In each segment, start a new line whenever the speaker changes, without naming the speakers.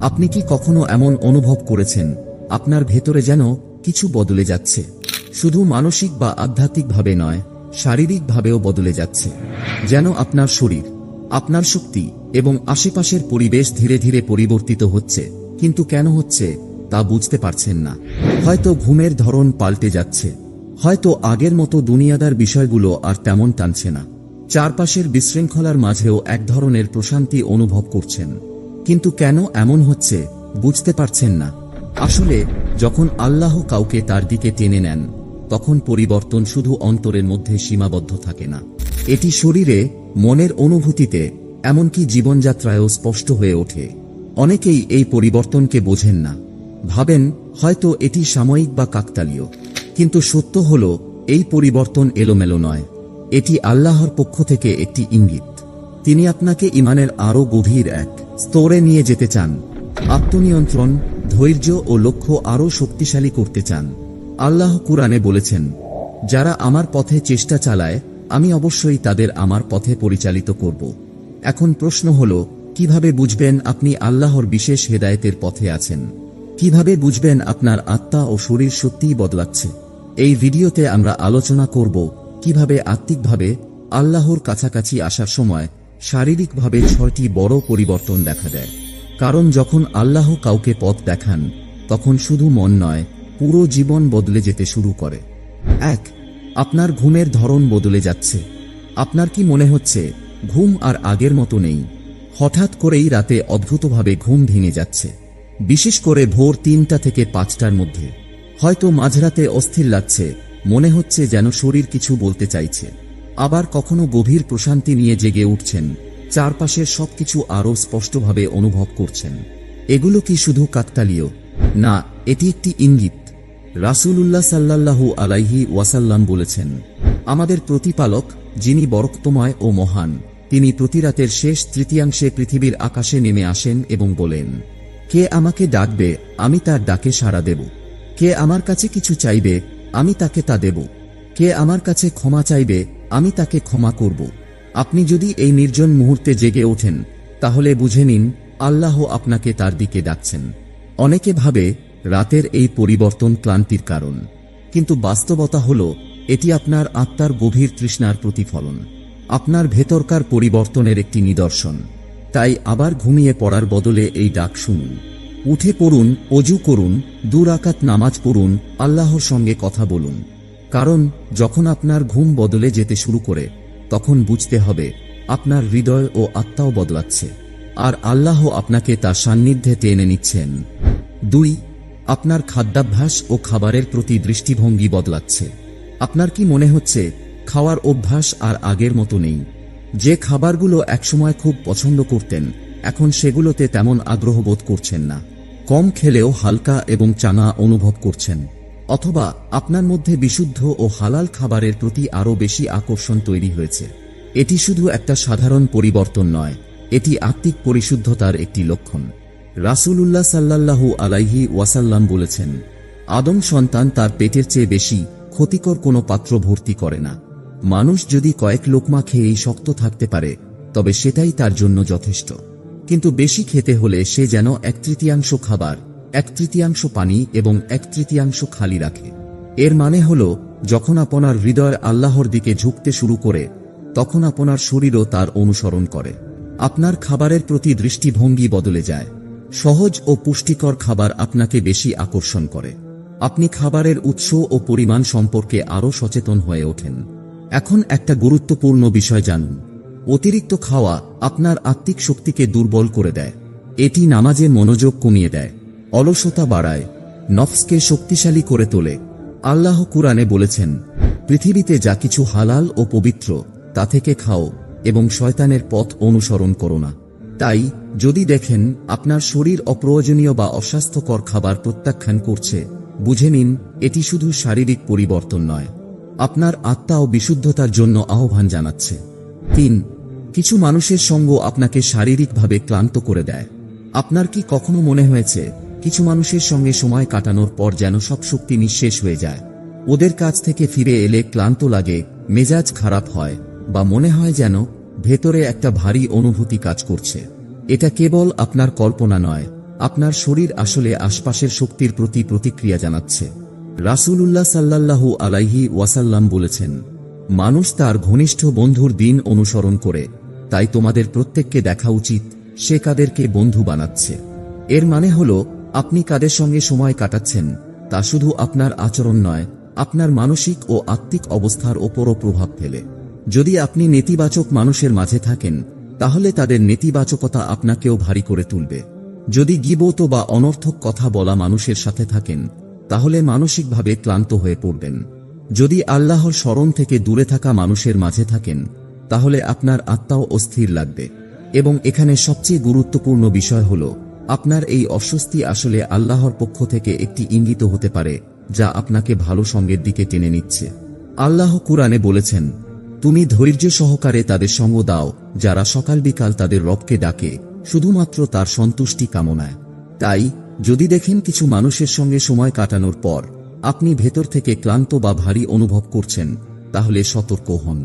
আপনি কি কখনো এমন অনুভব করেছেন? আপনার ভেতরে যেন কিছু বদলে যাচ্ছে। শুধু মানসিক বা আধ্যাত্মিকভাবে নয়, শারীরিকভাবেও বদলে যাচ্ছে। যেন আপনার শরীর, আপনার শক্তি এবং আশেপাশের পরিবেশ ধীরে ধীরে পরিবর্তিত হচ্ছে। কিন্তু কেন হচ্ছে, তা বুঝতে পারছেন না। হয়তো ঘুমের ধরন পাল্টে যাচ্ছে। হয়তো আগের মতো দুনিয়াদার বিষয়গুলো আর তেমন টানছে না। চারপাশের বিশৃঙ্খলার মাঝেও এক ধরনের প্রশান্তি অনুভব করছেন। কিন্তু কেন এমন হচ্ছে, বুঝতে পারছেন না। আসলে, যখন আল্লাহ কাউকে তার দিকে টেনে নেন, তখন পরিবর্তন শুধু অন্তরের মধ্যে সীমাবদ্ধ থাকে না। এটি শরীরে, মনের অনুভূতিতে, এমনকি জীবনযাত্রায়ও স্পষ্ট হয়ে ওঠে। অনেকেই এই পরিবর্তনকে বোঝেন না। ভাবেন, হয়তো এটি সাময়িক বা কাকতালীয়। কিন্তু সত্য হল, এই পরিবর্তন এলোমেলো নয়। এটি আল্লাহর পক্ষ থেকে একটি ইঙ্গিত। তিনি আপনাকে ইমানের আরও গভীর এক স্তরে নিয়ে যেতে চান। আত্মনিয়ন্ত্রণ, ধৈর্য ও লক্ষ্য আরও শক্তিশালী করতে চান। আল্লাহ কুরআনে বলেছেন, যারা আমার পথে চেষ্টা চালায়, আমি অবশ্যই তাদের আমার পথে পরিচালিত করব। এখন প্রশ্ন হল, কীভাবে বুঝবেন আপনি আল্লাহর বিশেষ হেদায়েতের পথে আছেন? কীভাবে বুঝবেন আপনার আত্মা ও শরীর সত্যিই বদলাচ্ছে? এই ভিডিওতে আমরা আলোচনা করব, কীভাবে আত্মিকভাবে আল্লাহর কাছাকাছি আসার সময় শারীরিকভাবে ছয়টি বড় পরিবর্তন দেখা দেয়। কারণ যখন আল্লাহ কাউকে পথ দেখান, তখন শুধু মন নয়, পুরো জীবন বদলে যেতে শুরু করে। এক, আপনার ঘুমের ধরন বদলে যাচ্ছে। আপনার কি মনে হচ্ছে, ঘুম আর আগের মতো নেই? হঠাৎ করেই রাতে অদ্ভুতভাবে ঘুম ভেঙে যাচ্ছে। বিশেষ করে ভোর তিনটা থেকে পাঁচটার মধ্যে। হয়তো মাঝরাতে অস্থির লাগছে, মনে হচ্ছে যেন শরীর কিছু বলতে চাইছে। আবার কখনো গভীর প্রশান্তি নিয়ে জেগে উঠছেন। চারপাশের সবকিছু আরও স্পষ্টভাবে অনুভব করছেন। এগুলো কি শুধু কাকতালীয়? না, এটি একটি ইঙ্গিত। রাসূলুল্লাহ সাল্লাল্লাহু আলাইহি ওয়াসাল্লাম বলেছেন, আমাদের প্রতিপালক, যিনি বরক্তময় ও মহান, তিনি প্রতি রাতের শেষ তৃতীয়াংশে পৃথিবীর আকাশে নেমে আসেন এবং বলেন, কে আমাকে ডাকবে, আমি তার ডাকে সাড়া দেব। কে আমার কাছে কিছু চাইবে, আমি তাকে তা দেব। কে আমার কাছে ক্ষমা চাইবে আমি তাকে ক্ষমা করব। আপনি যদি এই নির্জন মুহূর্তে জেগে ওঠেন, তাহলে বুঝে নিন, আল্লাহ আপনাকে তার দিকে ডাকছেন। অনেকে ভাবে, রাতের এই পরিবর্তন ক্লান্তির কারণ। কিন্তু বাস্তবতা হল, এটি আপনার আত্মার গভীর তৃষ্ণার প্রতিফলন। আপনার ভেতরকার পরিবর্তনের একটি নিদর্শন। তাই আবার ঘুমিয়ে পড়ার বদলে এই ডাক শুনুন। উঠে পড়ুন, অজু করুন দুরাকাত নামাজ পড়ুন, আল্লাহর সঙ্গে কথা বলুন। কারণ যখন আপনার ঘুম বদলে যেতে শুরু করে, তখন বুঝতে হবে আপনার হৃদয় ও আত্মাও বদলাচ্ছে। আর আল্লাহ আপনাকে তার সান্নিধ্যে টেনে নিচ্ছেন। দুই, আপনার খাদ্যাভ্যাস ও খাবারের প্রতি দৃষ্টিভঙ্গি বদলাচ্ছে। আপনার কি মনে হচ্ছে, খাওয়ার অভ্যাস আর আগের মতো নেই। যে খাবারগুলো একসময় খুব পছন্দ করতেন, এখন সেগুলোতে তেমন আগ্রহ বোধ করছেন না। কম খেলেও হালকা এবং চানা অনুভব করছেন। অথবা আপনার মধ্যে বিশুদ্ধ ও হালাল খাবারের প্রতি আরও বেশি আকর্ষণ তৈরি হয়েছে। এটি শুধু একটা সাধারণ পরিবর্তন নয়, এটি আত্মিক পরিশুদ্ধতার একটি লক্ষণ। রাসূলুল্লাহ সাল্লাল্লাহু আলাইহি ওয়াসাল্লাম বলেছেন, আদম সন্তান তার পেটের চেয়ে বেশি ক্ষতিকর কোনো পাত্র ভর্তি করে না। মানুষ যদি কয়েক লোকমা খেয়েই শক্ত থাকতে পারে, তবে সেটাই তার জন্য যথেষ্ট। কিন্তু বেশি খেতে হলে সে যেন এক তৃতীয়াংশ খাবার এক তৃতীয়াংশ পানি এবং এক তৃতীয়াংশ খালি রাখে। এর মানে হল, যখন আপনার হৃদয় আল্লাহর দিকে ঝুঁকতে শুরু করে, তখন আপনার শরীরও তার অনুসরণ করে। আপনার খাবারের প্রতি দৃষ্টিভঙ্গি বদলে যায়। সহজ ও পুষ্টিকর খাবার আপনাকে বেশি আকর্ষণ করে। আপনি খাবারের উৎস ও পরিমাণ সম্পর্কে আরও সচেতন হয়ে ওঠেন। এখন একটা গুরুত্বপূর্ণ বিষয় জানুন। অতিরিক্ত খাওয়া আপনার আত্মিক শক্তিকে দুর্বল করে দেয়। এটি নামাজে মনোযোগ কমিয়ে দেয়। অলসতা বাড়ায়, নফসকে শক্তিশালী করে তোলে। আল্লাহ কুরআনে বলেছেন, পৃথিবীতে যা কিছু হালাল ও পবিত্র, তা থেকে খাও এবং শয়তানের পথ অনুসরণ করো না। তাই, যদি দেখেন আপনার শরীর অপ্রয়োজনীয় বা অস্বাস্থ্যকর খাবার প্রত্যাখ্যান করছে, বুঝে নিন, এটি শুধু শারীরিক পরিবর্তন নয়। আপনার আত্মা ও বিশুদ্ধতার জন্য আহ্বান জানাচ্ছে। তিন, কিছু মানুষের সঙ্গ আপনাকে শারীরিকভাবে ক্লান্ত করে দেয়। আপনার কি কখনো মনে হয়েছে কিছু মানুষের সঙ্গে সময় কাটানোর পর যেন সব শক্তি নিঃশেষ হয়ে যায়। ওদের কাছ থেকে ফিরে এলে ক্লান্ত লাগে, মেজাজ খারাপ হয়, বা মনে হয় যেন ভেতরে একটা ভারী অনুভূতি কাজ করছে। এটা কেবল আপনার কল্পনা নয়, আপনার শরীর আসলে আশপাশের শক্তির প্রতি প্রতিক্রিয়া জানাচ্ছে। রাসূলুল্লাহ সাল্লাল্লাহু আলাইহি ওয়াসাল্লাম বলেছেন, মানুষ তার ঘনিষ্ঠ বন্ধুর দিন অনুসরণ করে, তাই তোমাদের প্রত্যেককে দেখা উচিত, সে কাদেরকে বন্ধু বানাচ্ছে। এর মানে হল আপনি কাদের সঙ্গে সময় কাটাচ্ছেন, তা শুধু আপনার আচরণ নয়, আপনার মানসিক ও আত্মিক অবস্থার ওপরও প্রভাব ফেলে। যদি আপনি নেতিবাচক মানুষের মাঝে থাকেন, তাহলে তাদের নেতিবাচকতা আপনাকেও ভারী করে তুলবে। যদি গিবত বা অনর্থক কথা বলা মানুষের সাথে থাকেন, তাহলে মানসিকভাবে ক্লান্ত হয়ে পড়বেন। যদি আল্লাহর স্মরণ থেকে দূরে থাকা মানুষের মাঝে থাকেন, তাহলে আপনার আত্মাও অস্থির লাগবে। এবং এখানে সবচেয়ে গুরুত্বপূর্ণ বিষয় হল আপনার এই অস্বস্তি আসলে আল্লাহর পক্ষ থেকে একটি ইঙ্গিত হতে পারে, যা আপনাকে ভালো সঙ্গের দিকে টেনে নিচ্ছে। আল্লাহ কুরআনে বলেছেন, তুমি ধৈর্য সহকারে তাদের সঙ্গ দাও, যারা সকাল বিকাল তাদের রবকে ডাকে, শুধুমাত্র তার সন্তুষ্টি কামনায়। তাই, যদি দেখেন কিছু মানুষের সঙ্গে সময় কাটানোর পর, আপনি ভেতর থেকে ক্লান্ত বা ভারী অনুভব করছেন, তাহলে সতর্ক হন।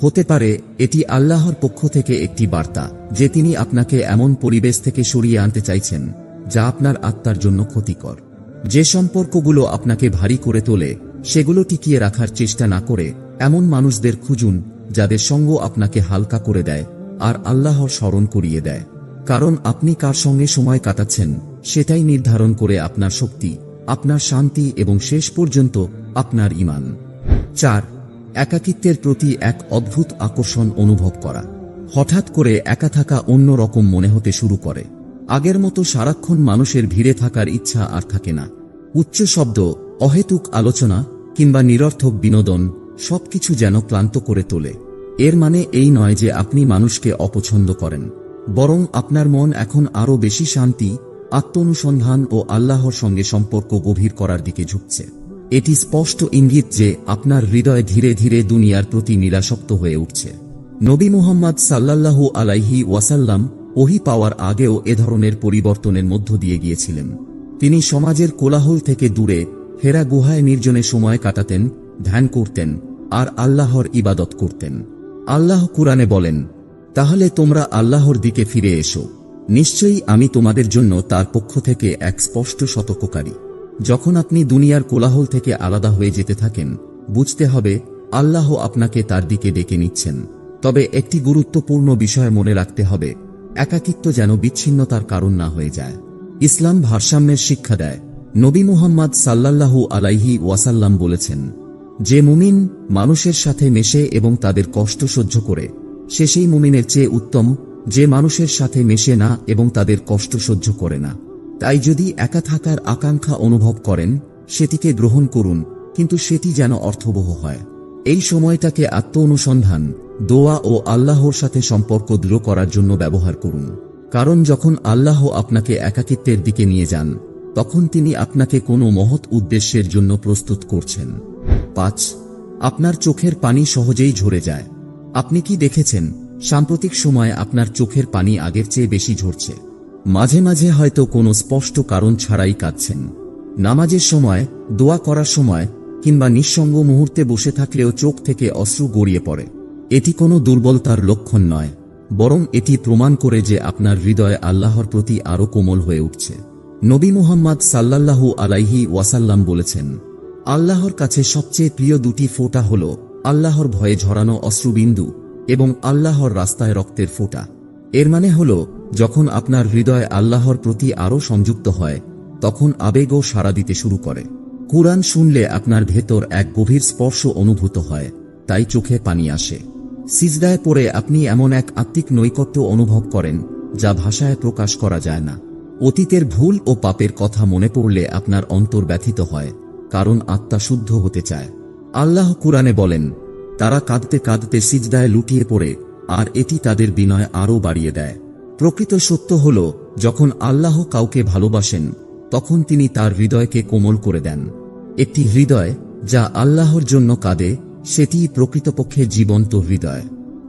হতে পারে, এটি আল্লাহর পক্ষ থেকে একটি বার্তা, যে তিনি আপনাকে এমন পরিবেশ থেকে সরিয়ে আনতে চাইছেন, যা আপনার আত্মার জন্য ক্ষতিকর। যে সম্পর্কগুলো আপনাকে ভারী করে তোলে, সেগুলো টিকিয়ে রাখার চেষ্টা না করে, এমন মানুষদের খুঁজুন, যাদের সঙ্গ আপনাকে হালকা করে দেয়, আর আল্লাহর স্মরণ করিয়ে দেয়। কারণ আপনি কার সঙ্গে সময় কাটাচ্ছেন, সেটাই নির্ধারণ করে আপনার শক্তি, আপনার শান্তি এবং শেষ পর্যন্ত আপনার ইমান চার একাকিত্বের প্রতি এক অদ্ভুত আকর্ষণ অনুভব করা। হঠাৎ করে একা থাকা অন্য রকম মনে হতে শুরু করে। আগের মতো সারাক্ষণ মানুষের ভিড়ে থাকার ইচ্ছা আর থাকে না। উচ্চ শব্দ, অহেতুক আলোচনা কিংবা নিরর্থক বিনোদন সবকিছু যেন ক্লান্ত করে তোলে। এর মানে এই নয় যে আপনি মানুষকে অপছন্দ করেন। বরং আপনার মন এখন আরও বেশি শান্তি, আত্মনুসন্ধান ও আল্লাহর সঙ্গে সম্পর্ক গভীর করার দিকে ঝুঁকছে। এটি স্পষ্ট ইঙ্গিত যে আপনার হৃদয় ধীরে ধীরে দুনিয়ার প্রতি নিরাসক্ত হয়ে উঠছে। নবী মুহাম্মদ সাল্লাল্লাহু আলাইহি ওয়াসাল্লাম ওহি পাওয়ার আগেও এ ধরনের পরিবর্তনের মধ্য দিয়ে গিয়েছিলেন। তিনি সমাজের কোলাহল থেকে দূরে হেরা গুহায় নির্জনে সময় কাটাতেন, ধ্যান করতেন, আর আল্লাহর ইবাদত করতেন। আল্লাহ কুরআনে বলেন, তাহলে তোমরা আল্লাহর দিকে ফিরে এসো। নিশ্চয়ই আমি তোমাদের জন্য তার পক্ষ থেকে এক স্পষ্ট সতর্ককারী। যখন আপনি দুনিয়ার কোলাহল থেকে আলাদা হয়ে যেতে থাকেন, বুঝতে হবে আল্লাহ আপনাকে তার দিকে ডেকে নিচ্ছেন। তবে একটি গুরুত্বপূর্ণ বিষয় মনে রাখতে হবে, একাকিত্ব যেন বিচ্ছিন্নতার কারণ না হয়ে যায়। ইসলাম ভারসাম্যের শিক্ষা দেয়। নবী মুহাম্মদ সাল্লাল্লাহু আলাইহি ওয়াসাল্লাম বলেছেন, যে মুমিন মানুষের সাথে মেশে এবং তাদের কষ্ট সহ্য করে, সে সেই মুমিনের চেয়ে উত্তম, যে মানুষের সাথে মেশে না এবং তাদের কষ্ট সহ্য করে না। তাই যদি একা থাকার আকাঙ্ক্ষা অনুভব করেন, সেটিকে গ্রহণ করুন, কিন্তু সেটি যেন অর্থবহ হয়। এই সময়টাকে আত্ম অনুসন্ধান দোয়া ও আল্লাহর সাথে সম্পর্ক দৃঢ় করার জন্য ব্যবহার করুন। কারণ যখন আল্লাহ আপনাকে একাকিত্বের দিকে নিয়ে যান, তখন তিনি আপনাকে কোনো মহৎ উদ্দেশ্যের জন্য প্রস্তুত করছেন। পাঁচ, আপনার চোখের পানি সহজেই ঝরে যায়। আপনি কি দেখেছেন, সাম্প্রতিক সময়ে আপনার চোখের পানি আগের চেয়ে বেশি ঝরছে। মাঝে মাঝে হয়তো কোনো স্পষ্ট কারণ ছাড়াই কাঁদছেন। নামাজের সময়, দোয়া করার সময়, কিংবা নিঃসঙ্গ মুহূর্তে বসে থাকলেও চোখ থেকে অশ্রু গড়িয়ে পড়ে। এটি কোনো দুর্বলতার লক্ষণ নয়, বরং এটি প্রমাণ করে যে আপনার হৃদয় আল্লাহর প্রতি আরও কোমল হয়ে উঠছে। নবী মুহাম্মদ সাল্লাল্লাহু আলাইহি ওয়াসাল্লাম বলেছেন, আল্লাহর কাছে সবচেয়ে প্রিয় দুটি ফোঁটা হল আল্লাহর ভয়ে ঝরানো অশ্রুবিন্দু এবং আল্লাহর রাস্তায় রক্তের ফোঁটা। এর মানে হল যখন আপনার হৃদয় আল্লাহর প্রতি আরও সংযুক্ত হয়, তখন আবেগও সাড়া দিতে শুরু করে। কুরআন শুনলে আপনার ভেতর এক গভীর স্পর্শ অনুভূত হয়, তাই চোখে পানি আসে। সিজদায় পড়ে আপনি এমন এক আত্মিক নৈকট্য অনুভব করেন, যা ভাষায় প্রকাশ করা যায় না। অতীতের ভুল ও পাপের কথা মনে পড়লে আপনার অন্তর ব্যথিত হয়, কারণ আত্মা শুদ্ধ হতে চায়। আল্লাহ কুরআনে বলেন, তারা কাঁদতে কাঁদতে সিজদায় লুটিয়ে পড়ে, আর এটি তাদের বিনয় আরও বাড়িয়ে দেয়। প্রকৃত সত্য হল, যখন আল্লাহ কাউকে ভালোবাসেন, তখন তিনি তার হৃদয়কে কোমল করে দেন। একটি হৃদয় যা আল্লাহর জন্য কাঁদে, সেটি প্রকৃতপক্ষে জীবন্ত হৃদয়।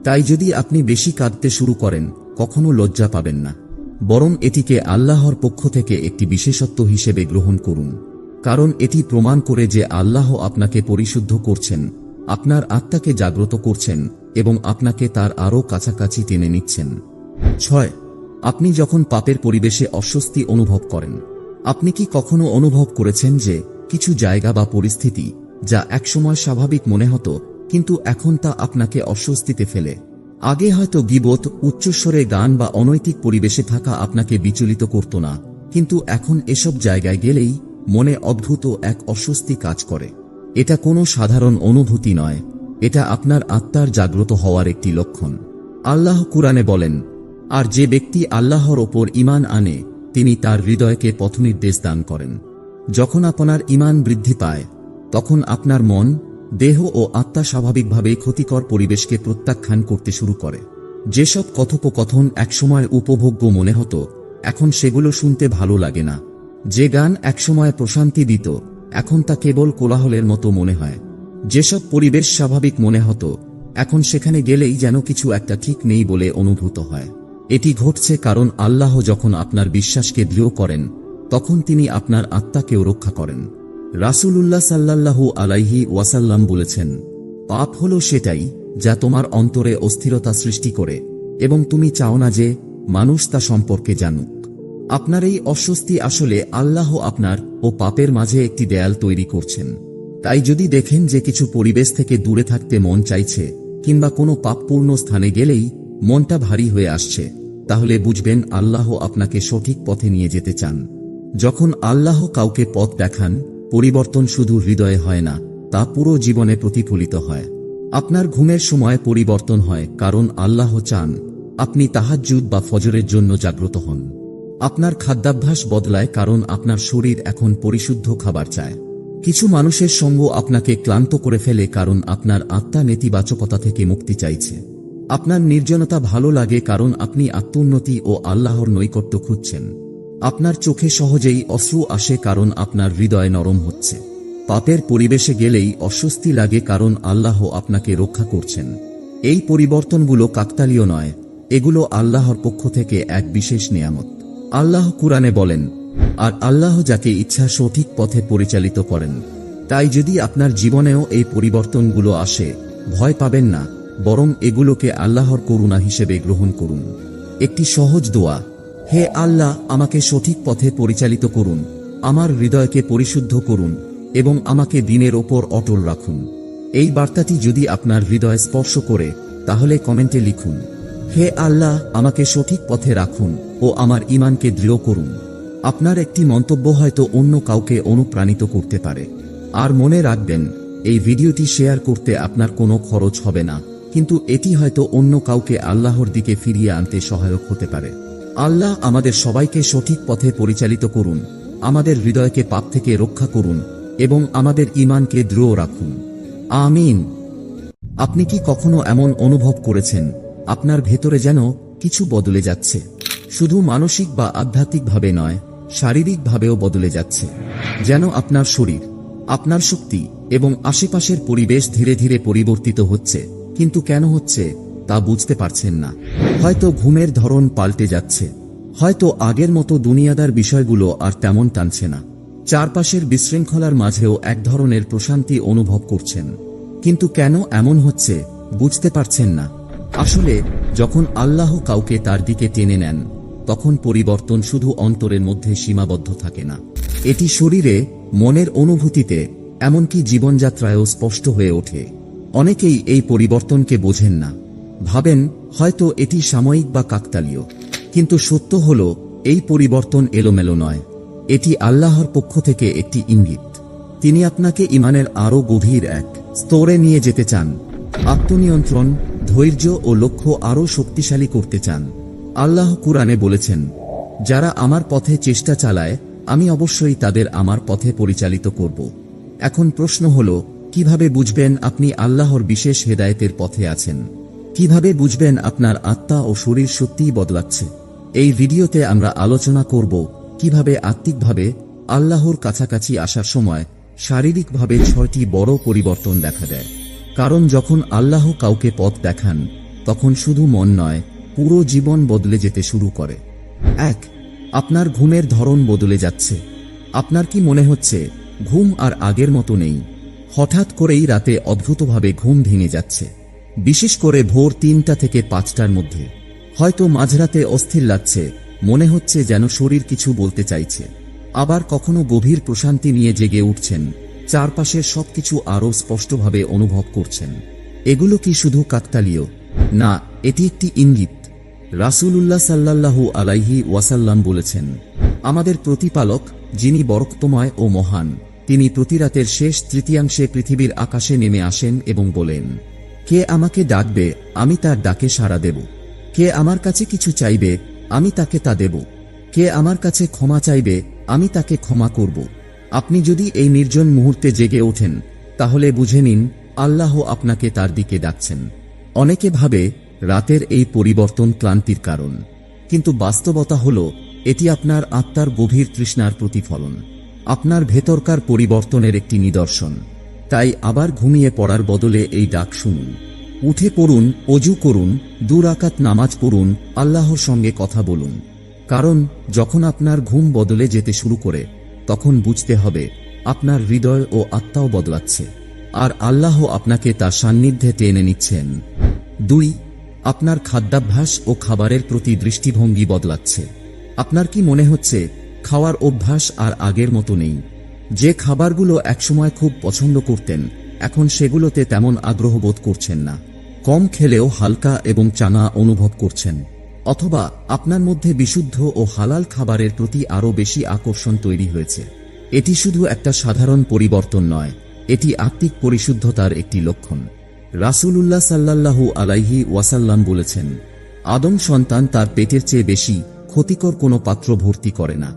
তাই যদি আপনি বেশি কাঁদতে শুরু করেন, কখনো লজ্জা পাবেন না। বরং এটিকে আল্লাহর পক্ষ থেকে একটি বিশেষত্ব হিসেবে গ্রহণ করুন। কারণ এটি প্রমাণ করে যে আল্লাহ আপনাকে পরিশুদ্ধ করছেন, আপনার আত্মাকে জাগ্রত করছেন এবং আপনাকে তার আরও কাছাকাছি টেনে নিচ্ছেন। ছয়, আপনি যখন পাপের পরিবেশে অস্বস্তি অনুভব করেন, আপনি কি কখনো অনুভব করেছেন যে কিছু জায়গা বা পরিস্থিতি যা একসময় স্বাভাবিক মনে হতো, কিন্তু এখন তা আপনাকে অস্বস্তিতে ফেলে? আগে হয়তো গিবত, উচ্চস্বরে গান বা অনৈতিক পরিবেশে থাকা আপনাকে বিচলিত করত না, কিন্তু এখন এসব জায়গায় গেলেই মনে অদ্ভুত এক অস্বস্তি কাজ করে। এটা কোনো সাধারণ অনুভূতি নয়, এটা আপনার আত্মার জাগ্রত হওয়ার একটি লক্ষণ। আল্লাহ কুরআনে বলেন আর যে ব্যক্তি আল্লাহর ওপর ইমান আনে, তিনি তার হৃদয়কে পথনির্দেশ দান করেন। যখন আপনার ইমান বৃদ্ধি পায়, তখন আপনার মন, দেহ ও আত্মা স্বাভাবিকভাবেই ক্ষতিকর পরিবেশকে প্রত্যাখ্যান করতে শুরু করে। যেসব কথোপকথন একসময় উপভোগ্য মনে হতো, এখন সেগুলো শুনতে ভালো লাগে না। যে গান একসময় প্রশান্তি দিত, এখন তা কেবল কোলাহলের মতো মনে হয়। যেসব পরিবেশ স্বাভাবিক মনে হতো, এখন সেখানে গেলেই যেন কিছু একটা ঠিক নেই বলে অনুভূত হয়। এটি ঘটছে কারণ আল্লাহ যখন আপনার বিশ্বাসকে দৃঢ় করেন, তখন তিনি আপনার আত্মাকেও রক্ষা করেন। রাসূলুল্লাহ সাল্লাল্লাহু আলাইহি ওয়াসাল্লাম বলেছেন, পাপ হল সেটাই যা তোমার অন্তরে অস্থিরতা সৃষ্টি করে এবং তুমি চাও না যে মানুষ তা সম্পর্কে জানুক। আপনার এই অস্বস্তি আসলে আল্লাহ আপনার ও পাপের মাঝে একটি দেয়াল তৈরি করছেন। তাই যদি দেখেন যে কিছু পরিবেশ থেকে দূরে থাকতে মন চাইছে কিংবা কোনো পাপপূর্ণ স্থানে গেলেই মনটা ভারী হয়ে আসছে, তাহলে বুঝবেন আল্লাহ আপনাকে সঠিক পথে নিয়ে যেতে চান। যখন আল্লাহ কাউকে পথ দেখান, পরিবর্তন শুধু হৃদয়ে হয় না, তা পুরো জীবনে প্রতিফলিত হয়। আপনার ঘুমের সময় পরিবর্তন হয়, কারণ আল্লাহ চান আপনি তাহাজ্জুদ বা ফজরের জন্য জাগ্রত হন। আপনার খাদ্যাভ্যাস বদলায়, কারণ আপনার শরীর এখন পরিশুদ্ধ খাবার চায়। কিছু মানুষের সঙ্গ আপনাকে ক্লান্ত করে ফেলে, কারণ আপনার আত্মা নেতিবাচকতা থেকে মুক্তি চাইছে। আপনার নির্জনতা ভালো লাগে কারণ আপনি আত্মোন্নতি ও আল্লাহর নৈকট্য খুঁজছেন। আপনার চোখে সহজেই অশ্রু আসে কারণ আপনার হৃদয় নরম হচ্ছে। পাপের পরিবেশে গেলেই অস্বস্তি লাগে কারণ আল্লাহ আপনাকে রক্ষা করছেন। এই পরিবর্তনগুলো কাকতালীয় নয়, এগুলো আল্লাহর পক্ষ থেকে এক বিশেষ নিয়ামত। আল্লাহ কুরআনে বলেন, আর আল্লাহ যাকে ইচ্ছা সঠিক পথে পরিচালিত করেন। তাই যদি আপনার জীবনেও এই পরিবর্তনগুলো আসে, ভয় পাবেন না। বরং এগুলোকে আল্লাহর করুণা হিসেবে গ্রহণ করুন। একটি সহজ দোয়া, হে আল্লাহ, আমাকে সঠিক পথে পরিচালিত করুন, আমার হৃদয়কে পরিশুদ্ধ করুন এবং আমাকে দিনের ওপর অটল রাখুন। এই বার্তাটি যদি আপনার হৃদয় স্পর্শ করে, তাহলে কমেন্টে লিখুন, হে আল্লাহ, আমাকে সঠিক পথে রাখুন ও আমার ইমানকে দৃঢ় করুন। আপনার একটি মন্তব্য হয়তো অন্য কাউকে অনুপ্রাণিত করতে পারে। আর মনে রাখবেন, এই ভিডিওটি শেয়ার করতে আপনার কোনো খরচ হবে না। কিন্তু এটি হয়তো অন্য কাউকে আল্লাহর দিকে ফিরিয়ে আনতে সহায়ক হতে পারে। আল্লাহ আমাদের সবাইকে সঠিক পথে পরিচালিত করুন, আমাদের হৃদয়কে পাপ থেকে রক্ষা করুন এবং আমাদের ইমানকে দৃঢ় রাখুন। আমিন। আপনি কি কখনো এমন অনুভব করেছেন? আপনার ভেতরে যেন কিছু বদলে যাচ্ছে। শুধু মানসিক বা আধ্যাত্মিকভাবে নয়, শারীরিকভাবেও বদলে যাচ্ছে। যেন আপনার শরীর, আপনার শক্তি এবং আশেপাশের পরিবেশ ধীরে ধীরে পরিবর্তিত হচ্ছে। কিন্তু কেন হচ্ছে, তা বুঝতে পারছেন না। হয়তো ঘুমের ধরন পাল্টে যাচ্ছে। হয়তো আগের মতো দুনিয়াদার বিষয়গুলো আর তেমন টানছে না। চারপাশের বিশৃঙ্খলার মাঝেও এক ধরনের প্রশান্তি অনুভব করছেন। কিন্তু কেন এমন হচ্ছে, বুঝতে পারছেন না। আসলে, যখন আল্লাহ কাউকে তার দিকে টেনে নেন, তখন পরিবর্তন শুধু অন্তরের মধ্যে সীমাবদ্ধ থাকে না। এটি শরীরে, মনের অনুভূতিতে, এমনকি জীবনযাত্রায়ও স্পষ্ট হয়ে ওঠে। অনেকেই এই পরিবর্তনকে বোঝেন না। ভাবেন, হয়তো এটি সাময়িক বা কাকতালীয়। কিন্তু সত্য হল, এই পরিবর্তন এলোমেলো নয়। এটি আল্লাহর পক্ষ থেকে একটি ইঙ্গিত। তিনি আপনাকে ইমানের আরও গভীর এক স্তরে নিয়ে যেতে চান। আত্মনিয়ন্ত্রণ, ধৈর্য ও লক্ষ্য আরও শক্তিশালী করতে চান। আল্লাহ কুরআনে বলেছেন, যারা আমার পথে চেষ্টা চালায়, আমি অবশ্যই তাদের আমার পথে পরিচালিত করব। এখন প্রশ্ন হল কীভাবে বুঝবেন আপনি আল্লাহর বিশেষ হেদায়েতের পথে আছেন? কীভাবে বুঝবেন আপনার আত্মা ও শরীর সত্যিই বদলাচ্ছে? এই ভিডিওতে আমরা আলোচনা করব কীভাবে আত্মিকভাবে আল্লাহর কাছাকাছি আসার সময় শারীরিকভাবে ছয়টি বড় পরিবর্তন দেখা দেয়। কারণ যখন আল্লাহ কাউকে পথ দেখান, তখন শুধু মন নয়, পুরো জীবন বদলে যেতে শুরু করে। এক, আপনার ঘুমের ধরন বদলে যাচ্ছে। আপনার কি মনে হচ্ছে, ঘুম আর আগের মতো নেই? হঠাৎ করেই রাতে অদ্ভুতভাবে ঘুম ভেঙে যাচ্ছে। বিশেষ করে ভোর তিনটা থেকে পাঁচটার মধ্যে। হয়তো মাঝরাতে অস্থির লাগছে, মনে হচ্ছে যেন শরীর কিছু বলতে চাইছে। আবার কখনো গভীর প্রশান্তি নিয়ে জেগে উঠছেন, চারপাশের সবকিছু আরও স্পষ্টভাবে অনুভব করছেন। এগুলো কি শুধু কাকতালীয়? না, এটি একটি ইঙ্গিত। রাসূলুল্লাহ সাল্লাল্লাহু আলাইহি ওয়াসাল্লাম বলেছেন, আমাদের প্রতিপালক, যিনি বরক্তময় ও মহান তিনি প্রতিরাতের শেষ তৃতীয়াংশে পৃথিবীর আকাশে নেমে আসেন এবং বলেন, কে আমাকে ডাকবে, আমি তার ডাকে সাড়া দেব। কে আমার কাছে কিছু চাইবে, আমি তাকে তা দেব। কে আমার কাছে ক্ষমা চাইবে, আমি তাকে ক্ষমা করব। আপনি যদি এই নির্জন মুহূর্তে জেগে ওঠেন, তাহলে বুঝে নিন, আল্লাহ আপনাকে তার দিকে ডাকছেন। অনেকে ভাবে, রাতের এই পরিবর্তন ক্লান্তির কারণ। কিন্তু বাস্তবতা হল, এটি আপনার আত্মার গভীর তৃষ্ণার প্রতিফলন। আপনার ভেতরকার পরিবর্তনের একটি নিদর্শন। তাই আবার ঘুমিয়ে পড়ার বদলে এই ডাক শুনুন। উঠে পড়ুন, অজু করুন দুরাকাত নামাজ পড়ুন, আল্লাহর সঙ্গে কথা বলুন। কারণ যখন আপনার ঘুম বদলে যেতে শুরু করে, তখন বুঝতে হবে আপনার হৃদয় ও আত্মাও বদলাচ্ছে। আর আল্লাহ আপনাকে তার সান্নিধ্যে টেনে নিচ্ছেন। দুই, আপনার খাদ্যাভ্যাস ও খাবারের প্রতি দৃষ্টিভঙ্গি বদলাচ্ছে। আপনার কি মনে হচ্ছে খাওয়ার অভ্যাস আর আগের মতো নেই। যে খাবারগুলো একসময় খুব পছন্দ করতেন, এখন সেগুলোতে তেমন আগ্রহ বোধ করছেন না। কম খেলেও হালকা এবং চানা অনুভব করছেন। অথবা আপনার মধ্যে বিশুদ্ধ ও হালাল খাবারের প্রতি আরও বেশি আকর্ষণ তৈরি হয়েছে। এটি শুধু একটা সাধারণ পরিবর্তন নয়, এটি আত্মিক পরিশুদ্ধতার একটি লক্ষণ। রাসূলুল্লাহ সাল্লাল্লাহু আলাইহি ওয়াসাল্লাম বলেছেন, আদম সন্তান তার পেটের চেয়ে বেশি ক্ষতিকর কোনো পাত্র ভর্তি করে না।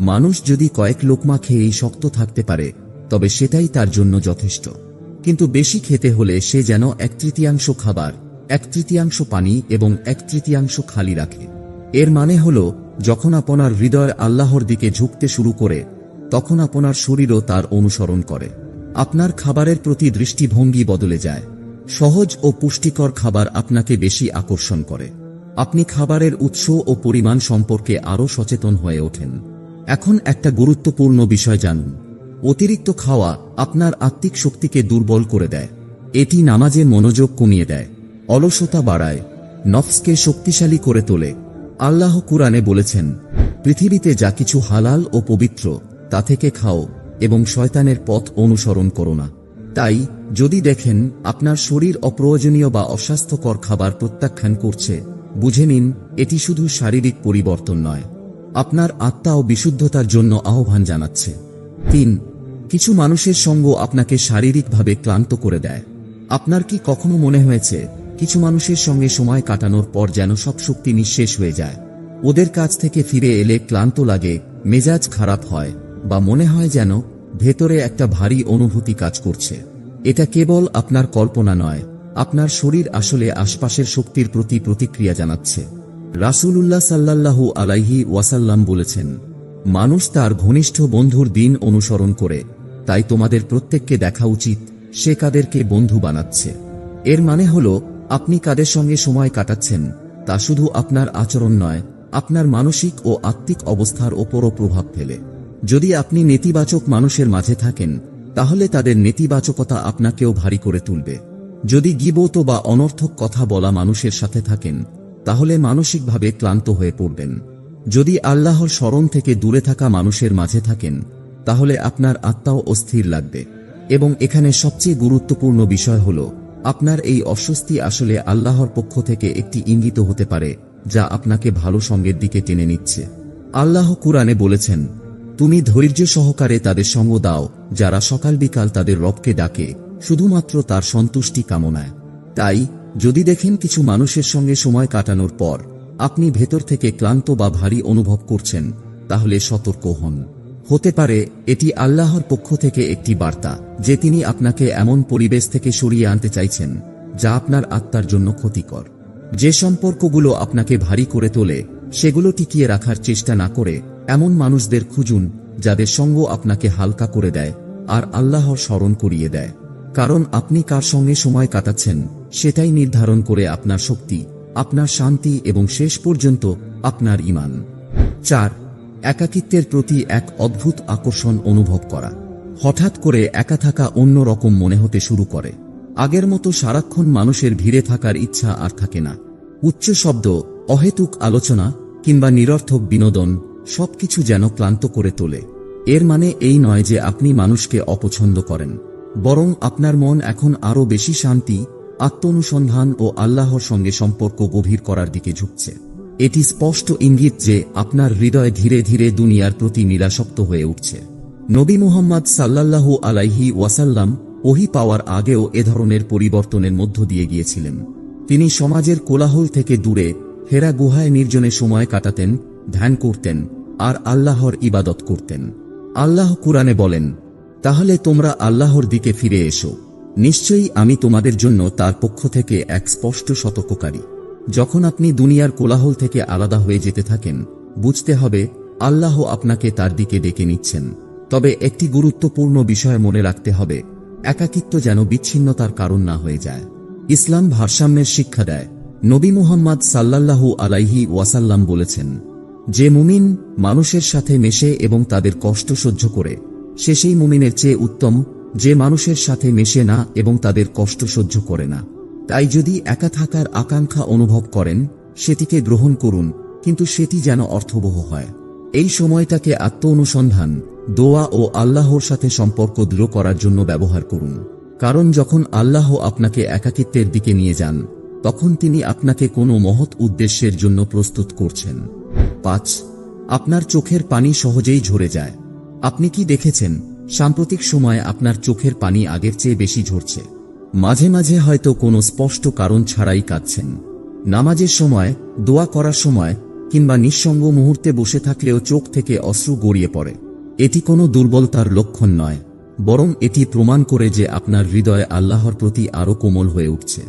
মানুষ যদি কয়েক লোকমা খেয়েই শক্ত থাকতে পারে, তবে সেটাই তার জন্য যথেষ্ট। কিন্তু বেশি খেতে হলে সে যেন এক তৃতীয়াংশ খাবার, এক তৃতীয়াংশ পানি এবং এক তৃতীয়াংশ খালি রাখে। এর মানে হল, যখন আপনার হৃদয় আল্লাহর দিকে ঝুঁকতে শুরু করে, তখন আপনার শরীরও তার অনুসরণ করে। আপনার খাবারের প্রতি দৃষ্টিভঙ্গি বদলে যায়। সহজ ও পুষ্টিকর খাবার আপনাকে বেশি আকর্ষণ করে। আপনি খাবারের উৎস ও পরিমাণ সম্পর্কে আরও সচেতন হয়ে ওঠেন। এখন একটা গুরুত্বপূর্ণ বিষয় জানুন। অতিরিক্ত খাওয়া আপনার আত্মিক শক্তিকে দুর্বল করে দেয়। এটি নামাজে মনোযোগ কমিয়ে দেয়। অলসতা বাড়ায়। নফসকে শক্তিশালী করে তোলে। আল্লাহ কুরআনে বলেছেন, পৃথিবীতে যা কিছু হালাল ও পবিত্র, তা থেকে খাও এবং শয়তানের পথ অনুসরণ করো না। তাই, যদি দেখেন আপনার শরীর অপ্রয়োজনীয় বা অস্বাস্থ্যকর খাবার প্রত্যাখ্যান করছে, বুঝে নিন, এটি শুধু শারীরিক পরিবর্তন নয়। আপনার আত্মা ও বিশুদ্ধতার জন্য আহ্বান জানাচ্ছে। তিন, কিছু মানুষের সঙ্গ আপনাকে শারীরিকভাবে ক্লান্ত করে দেয়। আপনার কি কখনো মনে হয়েছে, কিছু মানুষের সঙ্গে সময় কাটানোর পর যেন সব শক্তি নিঃশেষ হয়ে যায়? ওদের কাছ থেকে ফিরে এলে ক্লান্ত লাগে, মেজাজ খারাপ হয়, বা মনে হয় যেন ভেতরে একটা ভারী অনুভূতি কাজ করছে। এটা কেবল আপনার কল্পনা নয়, আপনার শরীর আসলে আশপাশের শক্তির প্রতি প্রতিক্রিয়া জানাচ্ছে। রাসূলুল্লাহ সাল্লাল্লাহু আলাইহি ওয়াসাল্লাম বলেছেন, মানুষ তার ঘনিষ্ঠ বন্ধুর দিন অনুসরণ করে, তাই তোমাদের প্রত্যেককে দেখা উচিত সে কাদেরকে বন্ধু বানাচ্ছে। এর মানে হল, আপনি কাদের সঙ্গে সময় কাটাচ্ছেন, তা শুধু আপনার আচরণ নয়, আপনার মানসিক ও আত্মিক অবস্থার ওপরও প্রভাব ফেলে। যদি আপনি নেতিবাচক মানুষের মাঝে থাকেন, তাহলে তাদের নেতিবাচকতা আপনাকেও ভারী করে তুলবে। যদি গিবত বা অনর্থক কথা বলা মানুষের সাথে থাকেন তাহলে মানসিকভাবে ক্লান্ত হয়ে পড়বেন। যদি আল্লাহর স্মরণ থেকে দূরে থাকা মানুষের মাঝে থাকেন, তাহলে আপনার আত্মাও অস্থির লাগবে। এবং এখানে সবচেয়ে গুরুত্বপূর্ণ বিষয় হল, আপনার এই অস্বস্তি আসলে আল্লাহর পক্ষ থেকে একটি ইঙ্গিত হতে পারে, যা আপনাকে ভালো সঙ্গের দিকে টেনে নিচ্ছে। আল্লাহ কুরআনে বলেছেন, তুমি ধৈর্য সহকারে তাদের সঙ্গ দাও, যারা সকাল বিকাল তাদের রবকে ডাকে, শুধুমাত্র তার সন্তুষ্টি কামনায়। তাই যদি দেখেন কিছু মানুষের সঙ্গে সময় কাটানোর পর আপনি ভেতর থেকে ক্লান্ত বা ভারী অনুভব করছেন, তাহলে সতর্ক হন। হতে পারে, এটি আল্লাহর পক্ষ থেকে একটি বার্তা, যে তিনি আপনাকে এমন পরিবেশ থেকে সরিয়ে আনতে চাইছেন, যা আপনার আত্মার জন্য ক্ষতিকর। যে সম্পর্কগুলো আপনাকে ভারী করে তোলে, সেগুলো টিকিয়ে রাখার চেষ্টা না করে এমন মানুষদের খুঁজুন, যাদের সঙ্গ আপনাকে হালকা করে দেয় আর আল্লাহর স্মরণ করিয়ে দেয়। কারণ আপনি কার সঙ্গে সময় কাটাচ্ছেন সেটাই নির্ধারণ করে আপনার শক্তি, আপনার শান্তি এবং শেষ পর্যন্ত আপনার ইমান চার, একাকিত্বের প্রতি এক অদ্ভুত আকর্ষণ অনুভব করা। হঠাৎ করে একা থাকা অন্য রকম মনে হতে শুরু করে। আগের মতো সারাক্ষণ মানুষের ভিড়ে থাকার ইচ্ছা আর থাকে না। উচ্চ শব্দ, অহেতুক আলোচনা কিংবা নিরর্থক বিনোদন সবকিছু যেন ক্লান্ত করে তোলে। এর মানে এই নয় যে আপনি মানুষকে অপছন্দ করেন। বরং আপনার মন এখন আরও বেশি শান্তি আত্মনুসন্ধান ও আল্লাহর সঙ্গে সম্পর্ক গভীর করার দিকে ঝুঁকছে। এটি স্পষ্ট ইঙ্গিত যে আপনার হৃদয় ধীরে ধীরে দুনিয়ার প্রতি নিরাসক্ত হয়ে উঠছে। নবী মুহাম্মদ সাল্লাল্লাহু আলাইহি ওয়াসাল্লাম ওহি পাওয়ার আগেও এ ধরনের পরিবর্তনের মধ্য দিয়ে গিয়েছিলেন। তিনি সমাজের কোলাহল থেকে দূরে, হেরা গুহায় নির্জনে সময় কাটাতেন, ধ্যান করতেন, আর আল্লাহর ইবাদত করতেন। আল্লাহ কুরআনে বলেন, তাহলে তোমরা আল্লাহর দিকে ফিরে এসো। নিশ্চয়ই আমি তোমাদের জন্য তার পক্ষ থেকে এক স্পষ্ট সতর্ককারী। যখন আপনি দুনিয়ার কোলাহল থেকে আলাদা হয়ে যেতে থাকেন, বুঝতে হবে, আল্লাহ আপনাকে তার দিকে ডেকে নিচ্ছেন। তবে একটি গুরুত্বপূর্ণ বিষয় মনে রাখতে হবে, একাকিত্ব যেন বিচ্ছিন্নতার কারণ না হয়ে যায়। ইসলাম ভারসাম্যের শিক্ষা দেয়। নবী মুহাম্মদ সাল্লাল্লাহু আলাইহি ওয়াসাল্লাম বলেছেন, যে মুমিন মানুষের সাথে মেশে এবং তাদের কষ্ট সহ্য করে, সে সেই মুমিনের চেয়ে উত্তম যে মানুষের সাথে মেশে না এবং তাদের কষ্ট সহ্য করে না। তাই যদি একা থাকার আকাঙ্ক্ষা অনুভব করেন, সেটিকে গ্রহণ করুন, কিন্তু সেটি যেন অর্থবহ হয়। এই সময়টাকে আত্ম অনুসন্ধান দোয়া ও আল্লাহর সাথে সম্পর্ক দৃঢ় করার জন্য ব্যবহার করুন। কারণ যখন আল্লাহ আপনাকে একাকিত্বের দিকে নিয়ে যান, তখন তিনি আপনাকে কোনো মহৎ উদ্দেশ্যের জন্য প্রস্তুত করছেন। পাঁচ, আপনার চোখের পানি সহজেই ঝরে যায়। আপনি কি দেখেছেন? সাম্প্রতিক সময়ে আপনার চোখের পানি আগের চেয়ে বেশি ঝরছে। মাঝে মাঝে হয়তো কোনো স্পষ্ট কারণ ছাড়াই কাঁদছেন। নামাজের সময়, দোয়া করার সময়, কিংবা নিঃসঙ্গ মুহূর্তে বসে থাকলেও চোখ থেকে অশ্রু গড়িয়ে পড়ে। এটি কোনো দুর্বলতার লক্ষণ নয়, বরং এটি প্রমাণ করে যে আপনার হৃদয় আল্লাহর প্রতি আরও কোমল হয়ে উঠছে।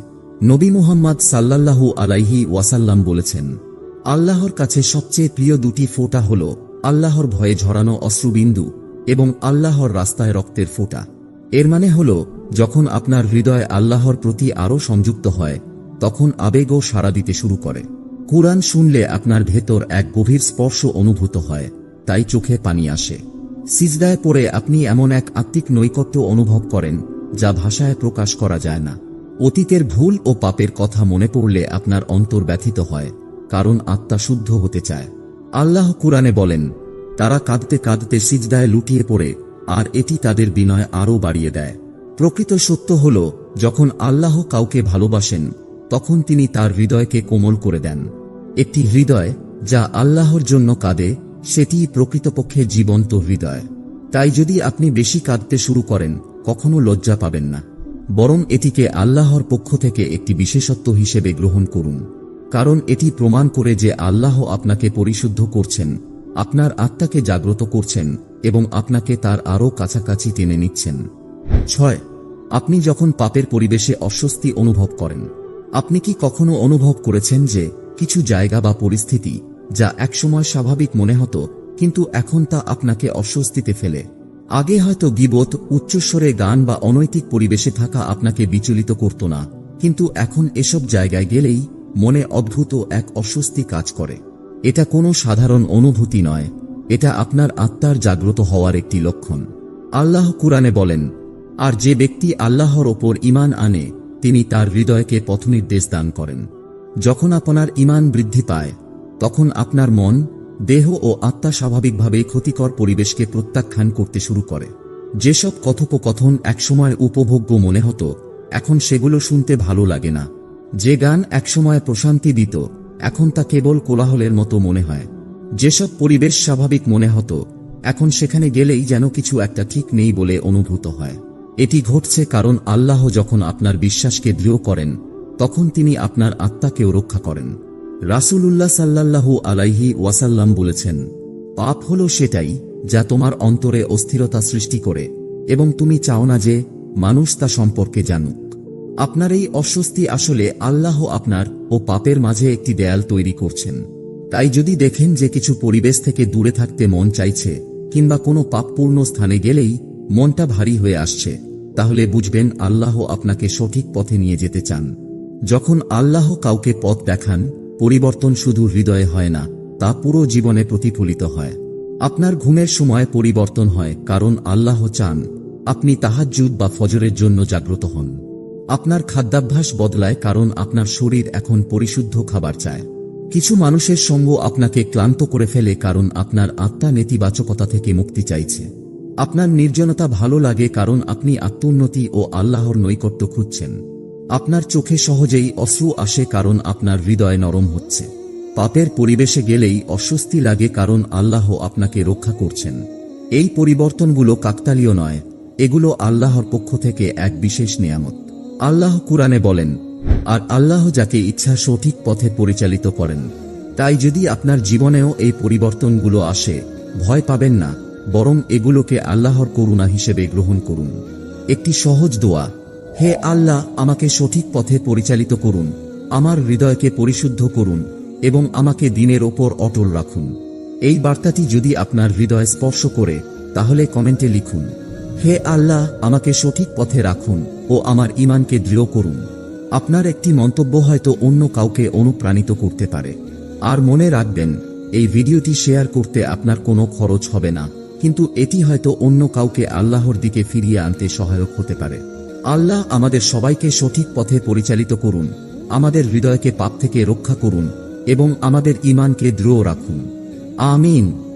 নবী মুহাম্মদ সাল্লাল্লাহু আলাইহি ওয়াসাল্লাম বলেছেন, আল্লাহর কাছে সবচেয়ে প্রিয় দুটি ফোঁটা হল আল্লাহর ভয়ে ঝরানো অশ্রুবিন্দু এবং আল্লাহর রাস্তায় রক্তের ফোঁটা। এর মানে হল, যখন আপনার হৃদয় আল্লাহর প্রতি আরও সংযুক্ত হয়, তখন আবেগও সাড়া দিতে শুরু করে। কুরআন শুনলে আপনার ভেতর এক গভীর স্পর্শ অনুভূত হয়, তাই চোখে পানি আসে। সিজদায় পড়ে আপনি এমন এক আত্মিক নৈকট্য অনুভব করেন, যা ভাষায় প্রকাশ করা যায় না। অতীতের ভুল ও পাপের কথা মনে পড়লে আপনার অন্তর ব্যথিত হয়, কারণ আত্মা শুদ্ধ হতে চায়। আল্লাহ কুরআনে বলেন তারা কাঁদতে কাঁদতে সিজদায় লুটিয়ে পড়ে, আর এটি তাদের বিনয় আরও বাড়িয়ে দেয়। প্রকৃত সত্য হল, যখন আল্লাহ কাউকে ভালোবাসেন, তখন তিনি তার হৃদয়কে কোমল করে দেন। একটি হৃদয় যা আল্লাহর জন্য কাঁদে সেটি প্রকৃতপক্ষে জীবন্ত হৃদয়। তাই যদি আপনি বেশি কাঁদতে শুরু করেন, কখনো লজ্জা পাবেন না। বরং এটিকে আল্লাহর পক্ষ থেকে একটি বিশেষত্ব হিসেবে গ্রহণ করুন। কারণ এটি প্রমাণ করে যে আল্লাহ আপনাকে পরিশুদ্ধ করছেন আপনার আত্মাকে জাগ্রত করছেন এবং আপনাকে তার আরও কাছাকাছি টেনে নিচ্ছেন। ছয়, আপনি যখন পাপের পরিবেশে অস্বস্তি অনুভব করেন, আপনি কি কখনো অনুভব করেছেন যে কিছু জায়গা বা পরিস্থিতি যা একসময় স্বাভাবিক মনে হতো, কিন্তু এখন তা আপনাকে অস্বস্তিতে ফেলে? আগে হয়তো গিবত, উচ্চস্বরে গান বা অনৈতিক পরিবেশে থাকা আপনাকে বিচলিত করত না, কিন্তু এখন এসব জায়গায় গেলেই মনে অদ্ভুত এক অস্বস্তি কাজ করে। এটা কোনো সাধারণ অনুভূতি নয়, এটা আপনার আত্মার জাগ্রত হওয়ার একটি লক্ষণ। আল্লাহ কুরআনে বলেন, আর যে ব্যক্তি আল্লাহর ওপর ইমান আনে, তিনি তার হৃদয়কে পথনির্দেশ দান করেন। যখন আপনার ইমান বৃদ্ধি পায়, তখন আপনার মন, দেহ ও আত্মা স্বাভাবিকভাবে ক্ষতিকর পরিবেশকে প্রত্যাখ্যান করতে শুরু করে। যেসব কথোপকথন একসময় উপভোগ্য মনে হতো, এখন সেগুলো শুনতে ভালো লাগে না। যে গান একসময় প্রশান্তি দিত এখন তা কেবল কোলাহলের মতো মনে হয়। যেসব পরিবেশ স্বাভাবিক মনে হতো, এখন সেখানে গেলেই যেন কিছু একটা ঠিক নেই বলে অনুভূত হয়। এটি ঘটছে কারণ আল্লাহ যখন আপনার বিশ্বাসকে দৃঢ় করেন, তখন তিনি আপনার আত্মাকেও রক্ষা করেন। রাসূলুল্লাহ সাল্লাল্লাহু আলাইহি ওয়াসাল্লাম বলেছেন, পাপ হল সেটাই যা তোমার অন্তরে অস্থিরতা সৃষ্টি করে এবং তুমি চাও না যে মানুষ তা সম্পর্কে জানুক। আপনার এই অস্বস্তি আসলে আল্লাহ আপনার ও পাপের মাঝে একটি দেয়াল তৈরি করছেন। তাই যদি দেখেন যে কিছু পরিবেশ থেকে দূরে থাকতে মন চাইছে, কিংবা কোনো পাপপূর্ণ স্থানে গেলেই মনটা ভারী হয়ে আসছে, তাহলে বুঝবেন আল্লাহ আপনাকে সঠিক পথে নিয়ে যেতে চান। যখন আল্লাহ কাউকে পথ দেখান, পরিবর্তন শুধু হৃদয়ে হয় না, তা পুরো জীবনে প্রতিফলিত হয়। আপনার ঘুমের সময় পরিবর্তন হয়, কারণ আল্লাহ চান আপনি তাহাজ্জুদ বা ফজরের জন্য জাগ্রত হন। আপনার খাদ্যাভ্যাস বদলায় কারণ আপনার শরীর এখন পরিশুদ্ধ খাবার চায়। কিছু মানুষের সঙ্গ আপনাকে ক্লান্ত করে ফেলে কারণ আপনার আত্মা নেতিবাচকতা থেকে মুক্তি চাইছে। আপনার নির্জনতা ভালো লাগে কারণ আপনি আত্মোন্নতি ও আল্লাহর নৈকট্য খুঁজছেন। আপনার চোখে সহজেই অশ্রু আসে কারণ আপনার হৃদয় নরম হচ্ছে। পাপের পরিবেশে গেলেই অস্বস্তি লাগে কারণ আল্লাহ আপনাকে রক্ষা করছেন। এই পরিবর্তনগুলো কাকতালীয় নয়, এগুলো আল্লাহর পক্ষ থেকে এক বিশেষ নিয়ামত। আল্লাহ কুরআনে বলেন, আর আল্লাহ যাকে ইচ্ছা সঠিক পথে পরিচালিত করেন, তাই যদি আপনার জীবনেও এই পরিবর্তনগুলো আসে, ভয় পাবেন না, বরং এগুলোকে আল্লাহর করুণা হিসেবে গ্রহণ করুন। একটি সহজ দোয়া, হে আল্লাহ, আমাকে সঠিক পথে পরিচালিত করুন, আমার হৃদয়কে পরিশুদ্ধ করুন, এবং আমাকে দিনের ওপর অটল রাখুন। এই বার্তাটি যদি আপনার হৃদয় স্পর্শ করে, তাহলে কমেন্টে লিখুন, হে আল্লাহ, আমাকে সঠিক পথে রাখুন ও আমার ইমানকে দৃঢ় করুন। আপনার একটি মন্তব্য হয়তো অন্য কাউকে অনুপ্রাণিত করতে পারে। আর মনে রাখবেন, এই ভিডিওটি শেয়ার করতে আপনার কোনো খরচ হবে না। কিন্তু এটি হয়তো অন্য কাউকে আল্লাহর দিকে ফিরিয়ে আনতে সহায়ক হতে পারে। আল্লাহ আমাদের সবাইকে সঠিক পথে পরিচালিত করুন, আমাদের হৃদয়কে পাপ থেকে রক্ষা করুন এবং আমাদের ইমানকে দৃঢ় রাখুন। আমিন।